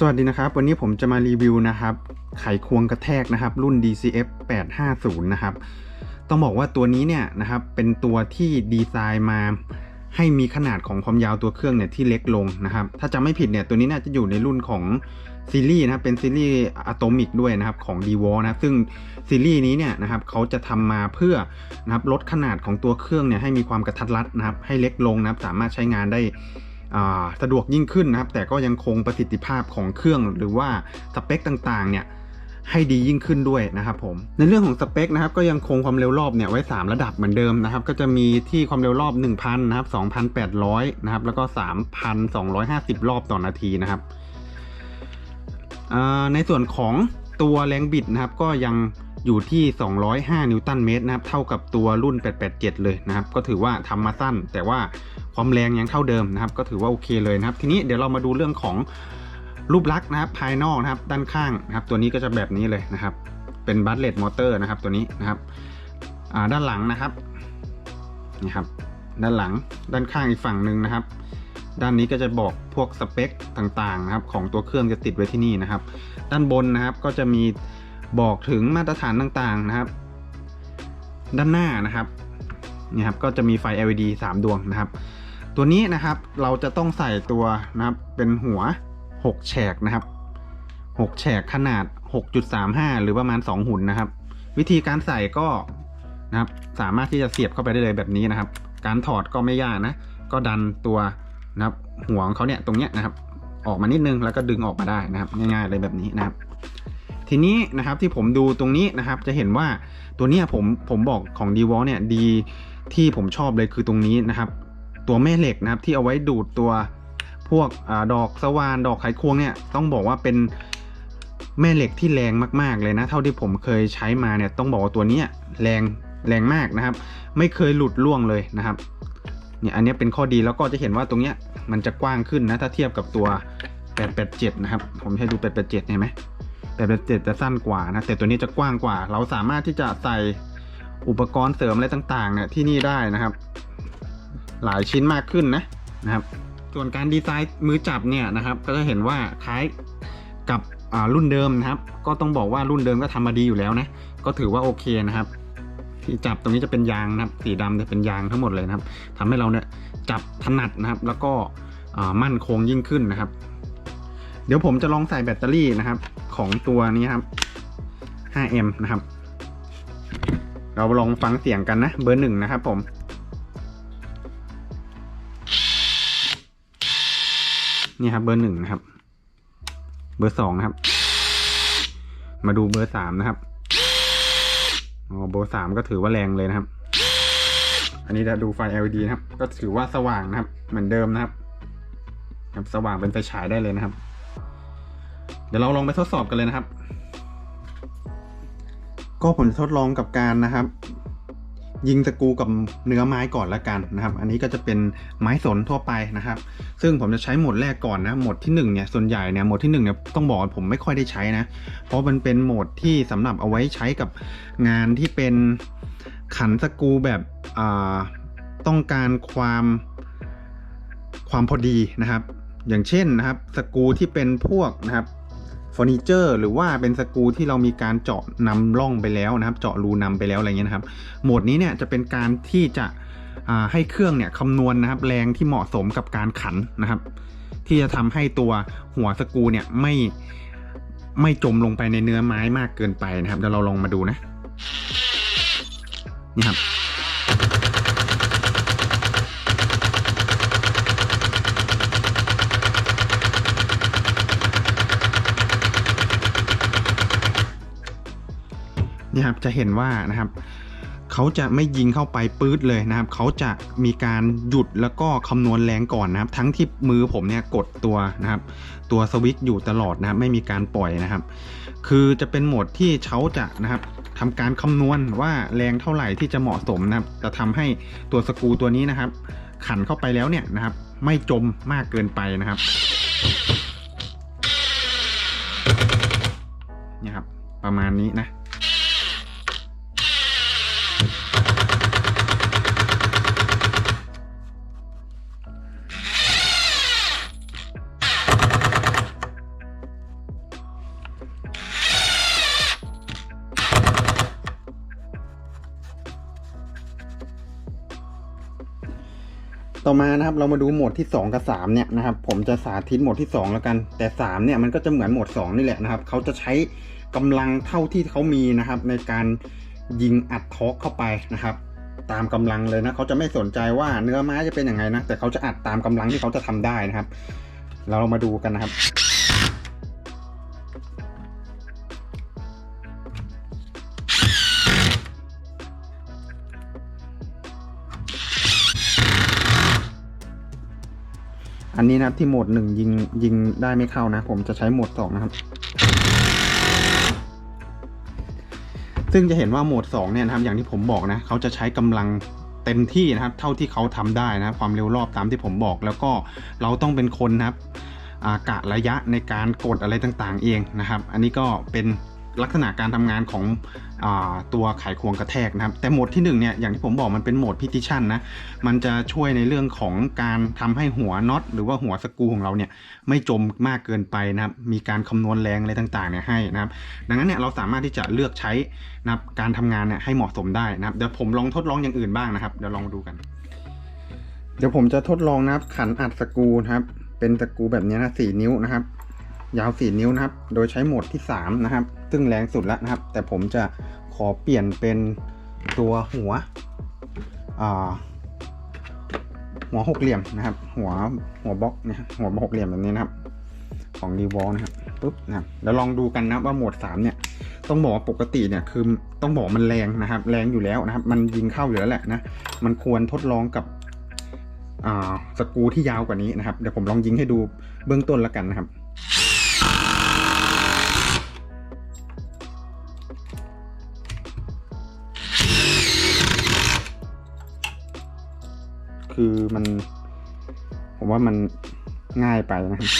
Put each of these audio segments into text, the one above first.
สวัสดีนะครับ วันนี้ผมจะมารีวิวนะครับ ไขควงกระแทกนะครับ รุ่น DCF 850 นะครับ ต้องบอกว่าตัวนี้เนี่ยนะครับ เป็นตัวที่ดีไซน์มา ให้มีขนาดของความยาวตัวเครื่องเนี่ยที่เล็กลงนะครับ ถ้าจำไม่ผิดเนี่ยตัวนี้น่าจะอยู่ในรุ่นของซีรีส์นะครับเป็นซีรีส์อะโตมิกด้วยนะครับของ d w a l นะซึ่งซีรีส์นี้เนี่ยนะครับเขาจะทำมาเพื่อนะครับลดขนาดของตัวเครื่องเนี่ยให้มีความกระทัดรัดนะครับให้เล็กลงนะครับสามารถใช้งานได้สะดวกยิ่งขึ้นนะครับ แต่ก็ยังคงประสิทธิภาพของเครื่องหรือว่าสเปคต่างๆเนี่ย ให้ดียิ่งขึ้นด้วยนะครับผม ในเรื่องของสเปคนะครับก็ยังคงความเร็วรอบเนี่ยไว้ 3 ระดับเหมือนเดิมนะครับก็จะมีที่ความเร็วรอบ 1,000นะครับ2,800นะครับแล้วก็ 3,250 รอบต่อนาทีนะครับในส่วนของตัวแรงบิดนะครับก็ยังอยู่ที่ 205 นิวตันเมตรนะครับ เท่ากับตัวรุ่น 887 เลยนะครับ ก็ถือว่าทำมาสั้น แต่ว่าความแรงยังเท่าเดิมนะครับ ก็ถือว่าโอเคเลยนะครับ ทีนี้เดี๋ยวเรามาดูเรื่องของ รูปลักษณ์นะครับภายนอกนะครับด้านข้างนะครับ ตัวนี้ก็จะแบบนี้เลยนะครับ เป็นบัตเลตมอเตอร์นะครับตัวนี้นะครับด้านหลังนะครับนี่ครับด้านหลังด้านข้างอีกฝั่งหนึ่งนะครับ ด้านนี้ก็จะบอกพวกสเปคต่างๆนะครับ ของตัวเครื่องจะติดไว้ที่นี่นะครับ ด้านบนนะครับก็จะมีบอกถึงมาตรฐานต่างๆนะครับ ด้านหน้านะครับนี่ครับก็จะมีไฟ LED 3 ดวงนะครับ ตัวนี้นะครับเราจะต้องใส่ตัวนะครับเป็นหัว 6 แฉกนะครับ 6 แฉกขนาด 6.35 หรือประมาณ 2 หุ่นนะครับ วิธีการใส่ก็นะครับสามารถที่จะเสียบเข้าไปได้เลยแบบนี้นะครับ การถอดก็ไม่ยากนะ ก็ดันตัวนะครับหัวของเขาเนี่ยตรงเนี้ยนะครับ ออกมานิดนึงแล้วก็ดึงออกมาได้นะครับ ง่ายๆเลยแบบนี้นะครับ ทีนี้นะครับที่ผมดูตรงนี้นะครับ จะเห็นว่าตัวเนี้ยผมผมบอกของ d w a l เนี่ยดีที่ผมชอบเลยคือตรงนี้นะครับ ตัวแม่เหล็กนะครับที่เอาไว้ดูดตัว พวกอดอกสว่านดอกไขควงเนี่ยต้องบอกว่าเป็นแม่เหล็กที่แรงมากๆเลยนะ เท่าที่ผมเคยใช้มาเนี่ยต้องบอกว่าตัวนี้แรงแรงมากนะครับ ไม่เคยหลุดล่วงเลยนะครับเนี่ยอันนี้เป็นข้อดีแล้วก็จะเห็นว่าตรงเนี้ยมันจะกว้างขึ้นนะถ้าเทียบกับตัว 887 นะครับ ผมให้ดู 887 เห็นไหม887 จะสั้นกว่านะแต่ตัวนี้จะกว้างกว่า เราสามารถที่จะใส่อุปกรณ์เสริมอะไรต่างๆเนี่ยที่นี่ได้นะครับ หลายชิ้นมากขึ้นนะนะครับ ส่วนการดีไซน์มือจับเนี่ยนะครับ ก็จะเห็นว่าคล้ายกับรุ่นเดิมนะครับ ก็ต้องบอกว่ารุ่นเดิมก็ทำมาดีอยู่แล้วนะ ก็ถือว่าโอเคนะครับ ที่จับตรงนี้จะเป็นยางนะครับ สีดำจะเป็นยางทั้งหมดเลยนะครับทำให้เราเนี่ยจับถนัดนะครับ แล้วก็มั่นคงยิ่งขึ้นนะครับ เดี๋ยวผมจะลองใส่แบตเตอรี่นะครับ ของตัวนี้ครับ 5M นะครับ เราลองฟังเสียงกันนะ เบอร์หนึ่งนะครับผม นี่ครับ เบอร์หนึ่งนะครับ เบอร์สองนะครับ มาดูเบอร์สามนะครับอ๋อเบอร์สามก็ถือว่าแรงเลยนะครับ อันนี้จะดูไฟ LED นะครับ ก็ถือว่าสว่างนะครับ เหมือนเดิมนะครับ ครับสว่างเป็นไฟฉายได้เลยนะครับ เดี๋ยวเราลองไปทดสอบกันเลยนะครับ ก็ผมจะทดลองกับการนะครับ ยิงสกูกับเนื้อไม้ก่อนละกันนะครับ อันนี้ก็จะเป็นไม้สนทั่วไปนะครับ ซึ่งผมจะใช้หมดแรกก่อนนะ หมดที่1เนี่ย ส่วนใหญ่เนี่ย หมดที่1เนี่ย ต้องบอกว่าผมไม่ค่อยได้ใช้นะ เพราะมันเป็นโหมดที่สำหรับเอาไว้ใช้กับงานที่เป็นขันสกูแบบต้องการความความพอดีนะครับ อย่างเช่นนะครับ สกูที่เป็นพวกนะครับ ฟอร์นิเจอร์หรือว่าเป็นสกูที่เรามีการเจาะนำร่องไปแล้วนะครับ เจาะรูนำไปแล้วอะไรเงี้ยนะครับ โหมดนี้เนี่ยจะเป็นการที่จะให้เครื่องเนี่ยคำนวณนะครับแรงที่เหมาะสมกับการขันนะครับ ที่จะทำให้ตัวหัวสกูเนี่ยไม่ไม่จมลงไปในเนื้อไม้มากเกินไปนะครับเดี๋ยวเราลองมาดูนะนี่ครับ ครับจะเห็นว่านะครับเขาจะไม่ยิงเข้าไปปื๊ดเลยนะครับ เขาจะมีการหยุดแล้วก็คำนวณแรงก่อนนะครับ ทั้งที่มือผมเนี่ยกดตัวนะครับ ตัวสวิตช์อยู่ตลอดนะครับ ไม่มีการปล่อยนะครับ คือจะเป็นโหมดที่เขาจะนะครับทำการคำนวณว่าแรงเท่าไหร่ที่จะเหมาะสมนะครับ จะทำให้ตัวสกูตัวนี้นะครับ ขันเข้าไปแล้วเนี่ยนะครับ ไม่จมมากเกินไปนะครับนี่ครับประมาณนี้นะ ต่อมานะครับเรามาดูโหมดที่ 2 กับ 3 เนี่ยนะครับผมจะสาธิตโหมดที่ 2 แล้วกัน แต่ 3 เนี่ยมันก็จะเหมือนโหมด 2 นี่แหละนะครับเขาจะใช้กำลังเท่าที่เขามีนะครับในการยิงอัดท็อกเข้าไปนะครับ ตามกำลังเลยนะเขาจะไม่สนใจว่าเนื้อไม้จะเป็นยังไงนะแต่เขาจะอัดตามกำลังที่เขาจะทำได้นะครับ เรามาดูกันนะครับ อันนี้นะครับที่โหมดหนึ่งยิงยิงได้ไม่เข้านะ ผมจะใช้โหมดสองนะครับ ซึ่งจะเห็นว่าโหมด2เนี่ยนะครับอย่างที่ผมบอกนะเขาจะใช้กำลังเต็มที่นะครับ เท่าที่เขาทำได้นะความเร็วรอบตามที่ผมบอก แล้วก็เราต้องเป็นคนนะครับกะระยะในการกดอะไรต่างๆ เองนะครับ อันนี้ก็เป็น ลักษณะการทำงานของอตัวไขควงกระแทกนะครับ แต่โหมดที่1เนี่ยอย่างที่ผมบอกมันเป็นโหมดพิติชันนะมันจะช่วยในเรื่องของการทำให้หัวน็อตหรือว่าหัวสกูของเราเนี่ยไม่จมมากเกินไปนะครับมีการคำนวณแรงอะไรต่างๆเนี่ยให้นะครับ ดังนั้นเนี่ยเราสามารถที่จะเลือกใช้นะครับการทำงานเนี่ยให้เหมาะสมได้นะครับเดี๋ยวผมลองทดลองอย่างอื่นบ้างนะครับเดี๋ยวลองดูกัน เดี๋ยวผมจะทดลองนะครับขันอัดสกูนะครับเป็นสกูแบบนี้นะสี่นิ้วนะครับ ยาวสี่นิ้วนะครับ โดยใช้โหมดที่สามนะครับ ซึ่งแรงสุดแล้วนะครับ แต่ผมจะขอเปลี่ยนเป็นตัวหัวหัวหกเหลี่ยมนะครับ หัวหัวบล็อกเนี่ยหัวหกเหลี่ยมแบบนี้นะครับ ของรีวอลนะครับปุ๊บนะครับแล้วลองดูกันนะว่าโหมดสามเนี่ย ต้องบอกว่าปกติเนี่ยคือต้องบอกมันแรงนะครับ แรงอยู่แล้วนะครับ มันยิงเข้าอยู่แล้วแหละนะ มันควรทดลองกับสกูที่ยาวกว่านี้นะครับ เดี๋ยวผมลองยิงให้ดูเบื้องต้นแล้วกันนะครับ มัน ผมว่ามันง่ายไปนะครับ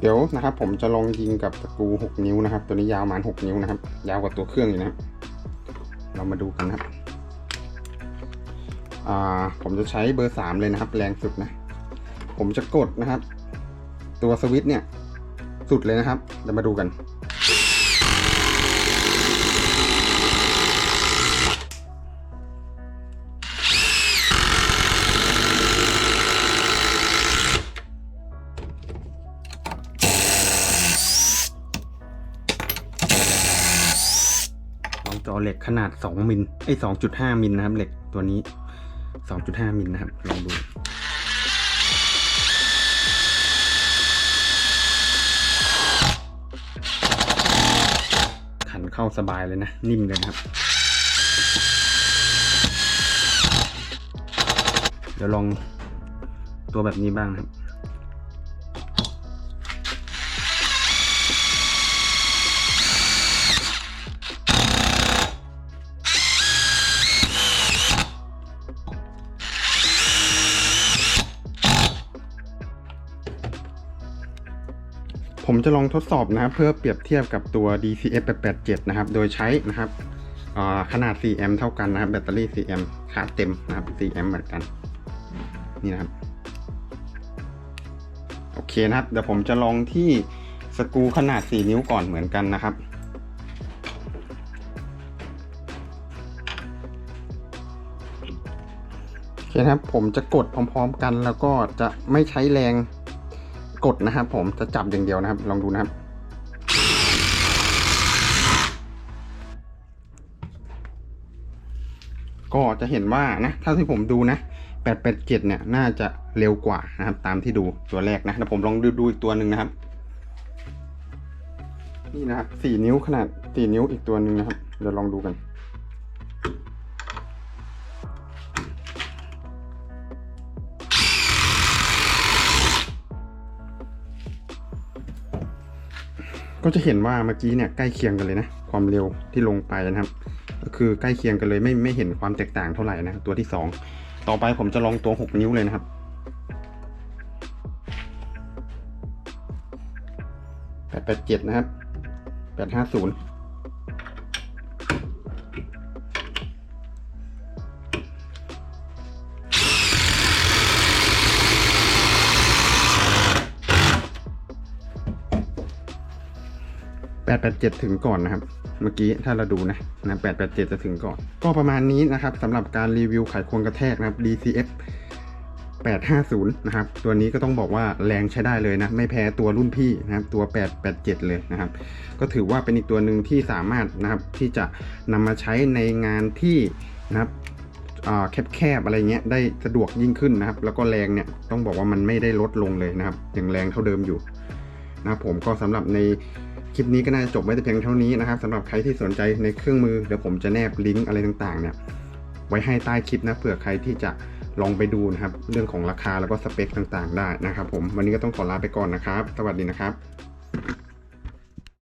เดี๋ยวนะครับ ผมจะลองยิงกับตะกู 6 นิ้วนะครับ ตัวนี้ยาวประมาณ6นิ้วนะครับ ยาวกว่าตัวเครื่องอยู่นะครับ เรามาดูกันนะครับผมจะใช้เบอร์ 3 เลยนะครับ แรงสุดนะ ผมจะกดนะครับ ตัวสวิตช์เนี่ย สุดเลยนะครับเดี๋ยวมาดูกัน เหล็กขนาด 2มิลไอ้2.5มิลนะครับเหล็กตัวนี้ 2.5มิลนะครับลองดูขันเข้าสบายเลยนะ นิ่มเลยนะครับ เดี๋ยวลองตัวแบบนี้บ้างนะครับ ผมจะลองทดสอบนะครับ เพื่อเปรียบเทียบกับตัว DCF 887นะครับ โดยใช้นะครับขนาด4แอมป์เท่ากันนะครับ แบตเตอรี่4แอมป์ชาร์จเต็มนะครับ4แอมป์เหมือนกัน นี่นะครับ โอเคนะครับ เดี๋ยวผมจะลองที่สกูขนาด 4 นิ้วก่อนเหมือนกันนะครับโอเคนะครับ ผมจะกดพร้อม ๆ กันแล้วก็จะไม่ใช้แรง กดนะครับ ผมจะจับอย่างเดียวนะครับ ลองดูนะครับ ก็จะเห็นว่านะถ้าที่ผมดูนะ887เนี่ยน่าจะเร็วกว่านะครับ ตามที่ดูตัวแรกนะแล้วผมลองดูดูอีกตัวหนึ่งนะครับนี่นะครับสี่นิ้วขนาดสี่นิ้วอีกตัวหนึ่งนะครับเดี๋ยวลองดูกัน ก็จะเห็นว่าเมื่อกี้เนี่ยใกล้เคียงกันเลยนะความเร็วที่ลงไปนะครับ ก็คือใกล้เคียงกันเลยไม่ไม่เห็นความแตกต่างเท่าไหร่นะตัวที่สองต่อไปผมจะลองตัวหกนิ้วเลยนะครับ แปดแปดเจ็ดนะครับแปดห้าศูนย์ แปดแปดเจ็ดถึงก่อนนะครับ เมื่อกี้ถ้าเราดูนะนะ887 จะถึงก่อน ก็ประมาณนี้นะครับสำหรับการรีวิวไขควงกระแทกนะครับ DCF 850 นะครับ ตัวนี้ก็ต้องบอกว่าแรงใช้ได้เลยนะ ไม่แพ้ตัวรุ่นพี่นะครับ ตัว 887 เลยนะครับ ก็ถือว่าเป็นอีกตัวหนึ่งที่สามารถนะครับที่จะนำมาใช้ในงานที่นะครับแคบๆอะไรเงี้ยได้สะดวกยิ่งขึ้นนะครับ แล้วก็แรงเนี่ยต้องบอกว่ามันไม่ได้ลดลงเลยนะครับยังแรงเท่าเดิมอยู่นะครับผมก็สำหรับใน ลิปนี้ก็น่าจะจบไว้แต่เพียงเท่านี้นะครับสำหรับใครที่สนใจในเครื่องมือเดี๋ยวผมจะแนบลิงก์อะไรต่างๆเนี่ยไว้ให้ใต้คลิปนะเผื่อใครที่จะลองไปดูนะครับ เรื่องของราคาแล้วก็สเปคต่างๆ ได้นะครับผมวันนี้ก็ต้องขอลาไปก่อนนะครับ สวัสดีนะครับ